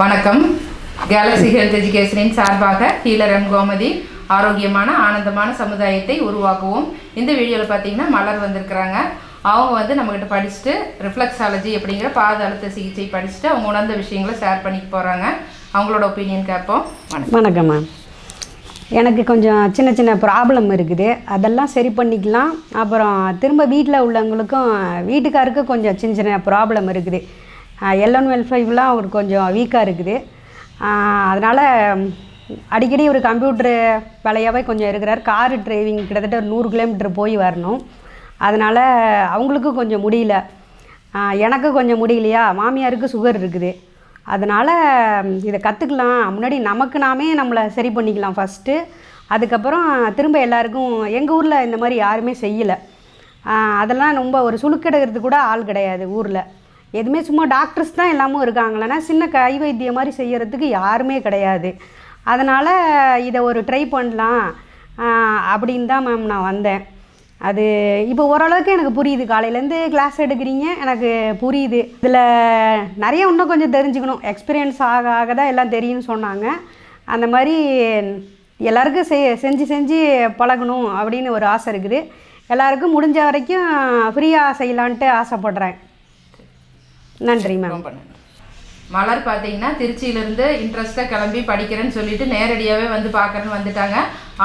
வணக்கம். Galaxy health எஜுகேஷனின் சார்பாக healer Gomathi ஆரோக்கியமான ஆனந்தமான சமுதாயத்தை உருவாக்குவோம். இந்த வீடியோவில் பார்த்தீங்கன்னா மலர் வந்திருக்கிறாங்க. அவங்க வந்து நம்மக்கிட்ட படிச்சுட்டு ரிஃப்ளெக்ஸாலஜி அப்படிங்கிற பாத அழுத்த சிகிச்சை படிச்சுட்டு அவங்க உணர்ந்த விஷயங்களை ஷேர் பண்ணிட்டு போகிறாங்க அவங்களோட ஒப்பீனியன் கேட்போம். வணக்கம். வணக்கம் மேம் எனக்கு கொஞ்சம் சின்ன சின்ன ப்ராப்ளம் இருக்குது. அதெல்லாம் சரி பண்ணிக்கலாம். அப்புறம் திரும்ப வீட்டில் உள்ளவங்களுக்கும் வீட்டுக்காருக்கும் கொஞ்சம் சின்ன சின்ன ப்ராப்ளம் இருக்குது. எல்என் வெல் ஃபைவ்லாம் அவர் கொஞ்சம் வீக்காக இருக்குது. அதனால் அடிக்கடி ஒரு கம்ப்யூட்ரு வேலையாகவே கொஞ்சம் இருக்கிறார். கார் டிரைவிங் கிட்டத்தட்ட ஒரு நூறு கிலோமீட்டர் போய் வரணும். அதனால் அவங்களுக்கும் கொஞ்சம் முடியல. எனக்கு கொஞ்சம் முடியலையா? மாமியாருக்கு சுகர் இருக்குது. அதனால் இதை கற்றுக்கலாம் முன்னாடி நமக்கு நாமே நம்மளை சரி பண்ணிக்கலாம் ஃபஸ்ட்டு அதுக்கப்புறம் திரும்ப எல்லாருக்கும் எங்கள் ஊரில் இந்த மாதிரி யாருமே செய்யலை. அதெல்லாம் ரொம்ப ஒரு சுழுக்கெடுக்கிறது கூட ஆள் கிடையாது ஊரில். எதுவுமே சும்மா டாக்டர்ஸ் தான் எல்லாமும் இருக்காங்களேன்னா சின்ன கை வைத்தியம் மாதிரி செய்கிறதுக்கு யாருமே கிடையாது. அதனால் இதை ஒரு ட்ரை பண்ணலாம் அப்படின்னு தான் மேம் நான் வந்தேன். அது இப்போ ஓரளவுக்கு எனக்கு புரியுது. காலையிலேருந்து கிளாஸ் எடுக்கிறீங்க எனக்கு புரியுது. இதில் நிறைய இன்னும் கொஞ்சம் தெரிஞ்சுக்கணும். எக்ஸ்பீரியன்ஸ் ஆக ஆக தான் எல்லாம் தெரியும்னு சொன்னாங்க. அந்த மாதிரி எல்லாருக்கும் செய் செஞ்சு செஞ்சு பழகணும் அப்படின்னு ஒரு ஆசை இருக்குது. எல்லாருக்கும் முடிஞ்ச வரைக்கும் ஃப்ரீயாக செய்யலான்ட்டு ஆசைப்பட்றேன். நன்றி மேம் மலர் பார்த்தீங்கன்னா திருச்சியிலேருந்து இன்ட்ரெஸ்ட்டாக கிளம்பி படிக்கிறேன்னு சொல்லிட்டு நேரடியாகவே வந்து பார்க்குறேன்னு வந்துட்டாங்க.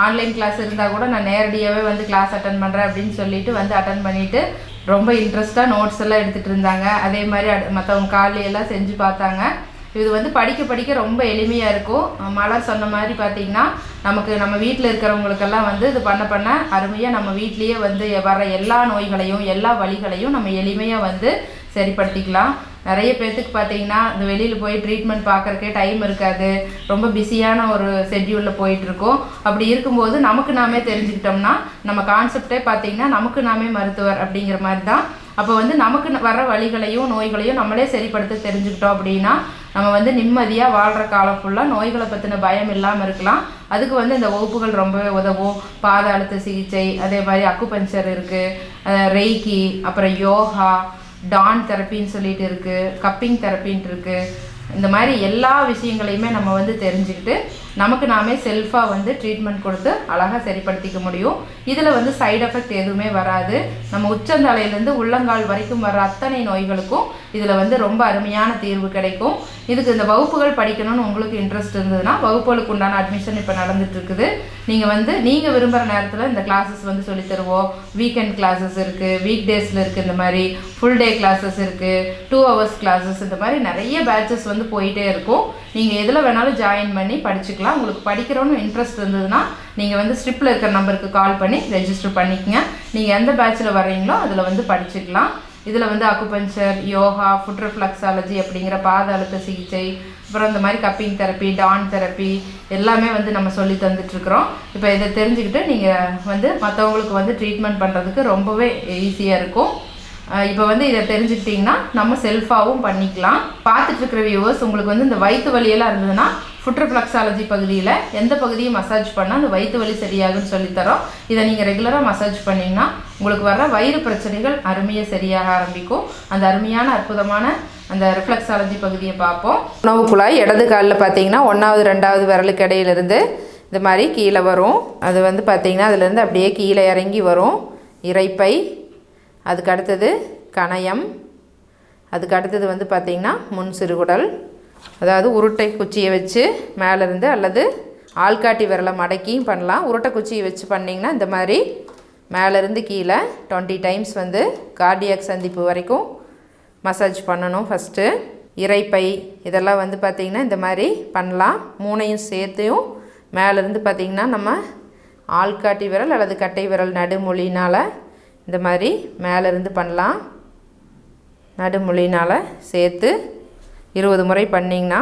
ஆன்லைன் கிளாஸ் இருந்தால் கூட நான் நேரடியாகவே வந்து கிளாஸ் அட்டன் பண்ணுறேன் அப்படின்னு சொல்லிட்டு வந்து அட்டன் பண்ணிவிட்டு ரொம்ப இன்ட்ரெஸ்ட்டாக நோட்ஸ் எல்லாம் எடுத்துகிட்டு இருந்தாங்க. அதே மாதிரி மற்றவங்க காலையில எல்லாம் செஞ்சு பார்த்தாங்க. இது வந்து படிக்க படிக்க ரொம்ப எளிமையாக இருக்கும். மலர் சொன்ன மாதிரி பார்த்தீங்கன்னா நமக்கு நம்ம வீட்டில் இருக்கிறவங்களுக்கெல்லாம் வந்து இது பண்ண பண்ண அருமையாக நம்ம வீட்லேயே வந்து வர எல்லா நோய்களையும் எல்லா வலிகளையும் நம்ம எளிமையாக வந்து சரிப்படுத்திக்கலாம். நிறைய பேர்த்துக்கு பார்த்தீங்கன்னா இந்த வெளியில் போய் ட்ரீட்மெண்ட் பார்க்குறக்கே டைம் இருக்காது. ரொம்ப பிஸியான ஒரு ஷெட்யூலில் போயிட்டுருக்கோம். அப்படி இருக்கும்போது நமக்கு நாமே தெரிஞ்சுக்கிட்டோம்னா நம்ம கான்செப்டே பார்த்தீங்கன்னா நமக்கு நாமே மருத்துவர் அப்படிங்கிற மாதிரி தான். அப்போ வந்து நமக்கு வர வழிகளையும் நோய்களையும் நம்மளே சரிப்படுத்த தெரிஞ்சுக்கிட்டோம் அப்படின்னா நம்ம வந்து நிம்மதியாக வாழ்கிற காலம் ஃபுல்லாக நோய்களை பற்றின பயம் இல்லாமல் இருக்கலாம். அதுக்கு வந்து இந்த வகுப்புகள் ரொம்பவே உதவும். பாத அழுத்த சிகிச்சை அதே மாதிரி அக்குபஞ்சர் இருக்குது ரெய்கி அப்புறம் யோகா டான் தெரப்பின்னு சொல்லிட்டு இருக்கு கப்பிங் தெரப்பின்ட்டு இருக்கு. இந்த மாதிரி எல்லா விஷயங்களையுமே நம்ம வந்து தெரிஞ்சுக்கிட்டு நமக்கு நாமே செல்ஃபாக வந்து ட்ரீட்மெண்ட் கொடுத்து அழகாக சரிப்படுத்திக்க முடியும். இதில் வந்து சைடு எஃபெக்ட் எதுவுமே வராது. நம்ம உச்சந்தலையிலேருந்து உள்ளங்கால் வரைக்கும் வர அத்தனை நோய்களுக்கும் இதில் வந்து ரொம்ப அருமையான தீர்வு கிடைக்கும். இதுக்கு இந்த வகுப்புகள் படிக்கணும்னு உங்களுக்கு இன்ட்ரெஸ்ட் இருந்ததுன்னா வகுப்புகளுக்கு உண்டான அட்மிஷன் இப்போ நடந்துட்டு இருக்குது நீங்கள் வந்து நீங்கள் விரும்புகிற நேரத்தில் இந்த கிளாஸஸ் வந்து சொல்லித் தருவோம். வீக்கெண்ட் கிளாஸஸ் இருக்குது வீக் டேஸில் இருக்குது இந்த மாதிரி ஃபுல் டே கிளாஸஸ் இருக்குது டூ ஹவர்ஸ் கிளாஸஸ் இந்த மாதிரி நிறைய பேட்சஸ் வந்து போயிட்டே இருக்கும். நீங்கள் எதில் வேணாலும் ஜாயின் பண்ணி படிச்சுக்கலாம். உங்களுக்கு படிக்கிறோன்னு இன்ட்ரெஸ்ட் இருந்ததுன்னா நீங்கள் வந்து ஸ்ட்ரிப்பில் இருக்கிற நம்பருக்கு கால் பண்ணி ரெஜிஸ்டர் பண்ணிக்கங்க. நீங்கள் எந்த பேட்சில் வர்றீங்களோ அதில் வந்து படிச்சுக்கலாம். இதில் வந்து அக்குபஞ்சர் யோகா ஃபுட் ரிஃப்ளக்ஸாலஜி அப்படிங்கிற பாத அழுத்த சிகிச்சை அப்புறம் இந்த மாதிரி கப்பிங் தெரப்பி டான் தெரப்பி எல்லாமே வந்து நம்ம சொல்லி தந்துட்டுருக்குறோம். இப்போ இதை தெரிஞ்சுக்கிட்டு நீங்கள் வந்து மற்றவங்களுக்கு வந்து ட்ரீட்மெண்ட் பண்ணுறதுக்கு ரொம்பவே ஈஸியாக இருக்கும். இப்போ வந்து இதை தெரிஞ்சுக்கிட்டிங்கன்னா நம்ம செல்ஃபாகவும் பண்ணிக்கலாம். பார்த்துட்ருக்குற வியூவர்ஸ் உங்களுக்கு வந்து இந்த வயிற்று வலியெல்லாம் இருந்ததுன்னா ஃபுட்ரிஃப்ளக்ஸாலஜி பகுதியில் எந்த பகுதியை மசாஜ் பண்ணால் அந்த வயிற்று வலி சரியாகும்னு சொல்லித்தரோம். இதை நீங்கள் ரெகுலராக மசாஜ் பண்ணிங்கன்னா உங்களுக்கு வர வயிறு பிரச்சனைகள் அருமையாக சரியாக ஆரம்பிக்கும். அந்த அருமையான அற்புதமான அந்த ரிஃப்ளெக்ஸாலஜி பகுதியை பார்ப்போம். உணவு குழாய் இடது காலில் பார்த்தீங்கன்னா ஒன்றாவது ரெண்டாவது விரலுக்கு இடையிலிருந்து இந்த மாதிரி கீழே வரும். அது வந்து பார்த்திங்கன்னா அதுலேருந்து அப்படியே கீழே இறங்கி வரும். இறைப்பை அதுக்கு அடுத்தது கணையம் அதுக்கு அடுத்தது வந்து பார்த்திங்கன்னா முன் சிறுகுடல் அதாவது உருட்டை குச்சியை வச்சு மேலேருந்து அல்லது ஆள்காட்டி விரலை மடக்கியும் பண்ணலாம். உருட்டை குச்சியை வச்சு பண்ணிங்கன்னா இந்த மாதிரி மேலேருந்து கீழே டுவெண்ட்டி டைம்ஸ் வந்து கார்டியாக் சந்திப்பு வரைக்கும் மசாஜ் பண்ணணும் ஃபஸ்ட்டு இறைப்பை இதெல்லாம் வந்து பார்த்திங்கன்னா இந்த மாதிரி பண்ணலாம். மூணையும் சேர்த்தையும் மேலேருந்து பார்த்திங்கன்னா நம்ம ஆள்காட்டி விரல் அல்லது கட்டை விரல் நடுமொழினால் இந்த மாதிரி மேலேருந்து பண்ணலாம். நடுமொழினால் சேர்த்து இருபது முறை பண்ணிங்கன்னா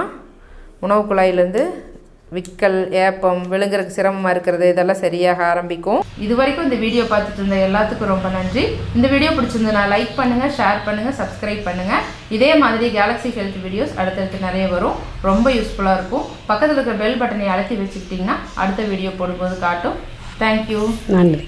உணவு குழாயிலேருந்து விக்கல் ஏப்பம் விழுங்குறதுக்கு சிரமமாக இருக்கிறது இதெல்லாம் சரியாக ஆரம்பிக்கும். இது வரைக்கும் இந்த வீடியோ பார்த்துட்டு இருந்த எல்லாத்துக்கும் ரொம்ப நன்றி. இந்த வீடியோ பிடிச்சிருந்ததுனா லைக் பண்ணுங்கள் ஷேர் பண்ணுங்கள் சப்ஸ்கிரைப் பண்ணுங்கள் இதே மாதிரி கேலக்ஸி ஹெல்த் வீடியோஸ் அடுத்தடுத்து நிறைய வரும். ரொம்ப யூஸ்ஃபுல்லாக இருக்கும். பக்கத்தில் இருக்கிற பெல் பட்டனை அழுத்தி வச்சுக்கிட்டிங்கன்னா அடுத்த வீடியோ போடும்போது காட்டும். தேங்க்யூ நன்றி.